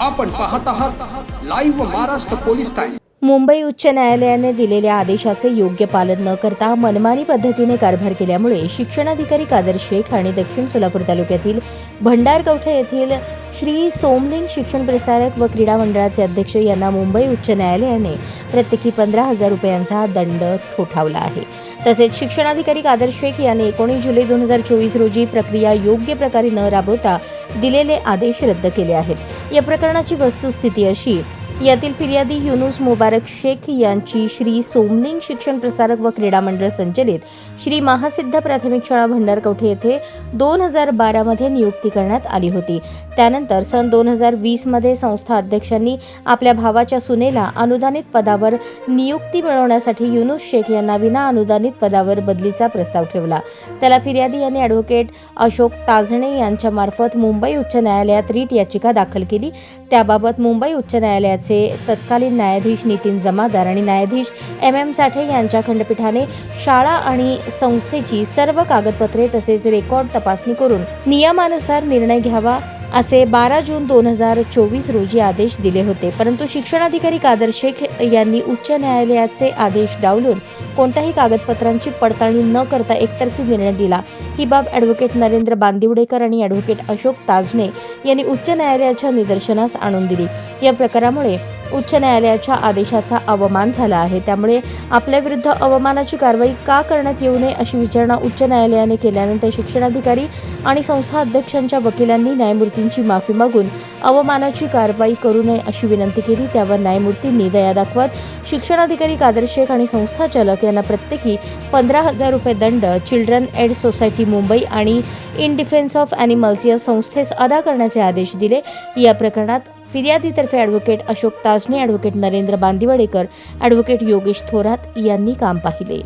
आपण पाहत आहात live Maharashtra police times Mumbai उच्च न्यायालयाने दिलेल्या आदेशाचे योग्य पालन न करता मनमानी पद्धतीने कारभार केल्यामुळे शिक्षणाधिकारी कादर शेख आणि दक्षिण सोलापूर तालुक्यातील भंडारकवठे येथील श्री सोमलिंग शिक्षण प्रसारक व क्रीडा मंडळाचे अध्यक्ष यांना मुंबई उच्च न्यायालयाने प्रत्येकी पंधरा हजार रुपयांचा दंड ठोठावला आहे. तसेच शिक्षणाधिकारी कादर शेख यांनी एकोणीस जुलै दोन हजार चोवीस रोजी प्रक्रिया योग्य प्रकारे न राबवता दिलेले आदेश रद्द केले आहेत. या प्रकरणाची वस्तुस्थिती अशी. यातील फिर्यादी युनुस मुबारक शेख यांची श्री सोमलिंग शिक्षण प्रसारक व क्रीडा मंडळ संचलित श्री महासिद्ध प्राथमिक शाळा भंडारकवठे येथे दोन हजार बारामध्ये नियुक्ती करण्यात आली होती. त्यानंतर सन दोन हजार वीसमध्ये संस्था अध्यक्षांनी आपल्या भावाच्या सुनेला अनुदानित पदावर नियुक्ती मिळवण्यासाठी युनुस शेख यांना विना अनुदानित पदावर बदलीचा प्रस्ताव ठेवला. त्याला फिर्यादी यांनी ॲडव्होकेट अशोक ताजणे यांच्यामार्फत मुंबई उच्च न्यायालयात रीट याचिका दाखल केली. त्याबाबत मुंबई उच्च न्यायालयाचे तत्कालीन न्यायाधीश नितीन जमादार आणि न्यायाधीश एम एम साठे यांच्या खंडपीठाने शाळा आणि संस्थेची सर्व कागदपत्रे तसेच रेकॉर्ड तपासणी करून नियमानुसार निर्णय घ्यावा असे बारा जून दोन हजार चोवीस रोजी आदेश दिले होते. परंतु शिक्षणाधिकारी कादर शेख यांनी उच्च न्यायालयाचे आदेश डावलून कोणत्याही कागदपत्रांची पडताळणी न करता एकतर्फी निर्णय दिला. ही बाब ॲडव्होकेट नरेंद्र बांदिवडेकर आणि ॲडव्होकेट अशोक ताजने यांनी उच्च न्यायालयाच्या निदर्शनास आणून दिली. या प्रकारामुळे उच्च न्यायालयाच्या आदेशाचा अवमान झाला आहे. त्यामुळे आपल्या विरुद्ध अवमानाची कारवाई का करण्यात येऊ नये अशी विचारणा उच्च न्यायालयाने केल्यानंतर शिक्षणाधिकारी आणि संस्था अध्यक्षांच्या वकिलांनी न्यायमूर्तींची माफी मागून अवमानाची कारवाई करू नये अशी विनंती केली. त्यावर न्यायमूर्तींनी दया दाखवत शिक्षणाधिकारी कादर शेख आणि संस्था चालक यांना प्रत्येकी पंधरा हजार रुपये दंड चिल्ड्रन एड सोसायटी मुंबई आणि इन डिफेन्स ऑफ ॲनिमल्स या संस्थेस अदा करण्याचे आदेश दिले. या प्रकरणात फिर्यादीतर्फे advocate Ashok Tajne advocate Narendra Bandivadekar advocate Yogesh Thorat यांनी काम पाहिले.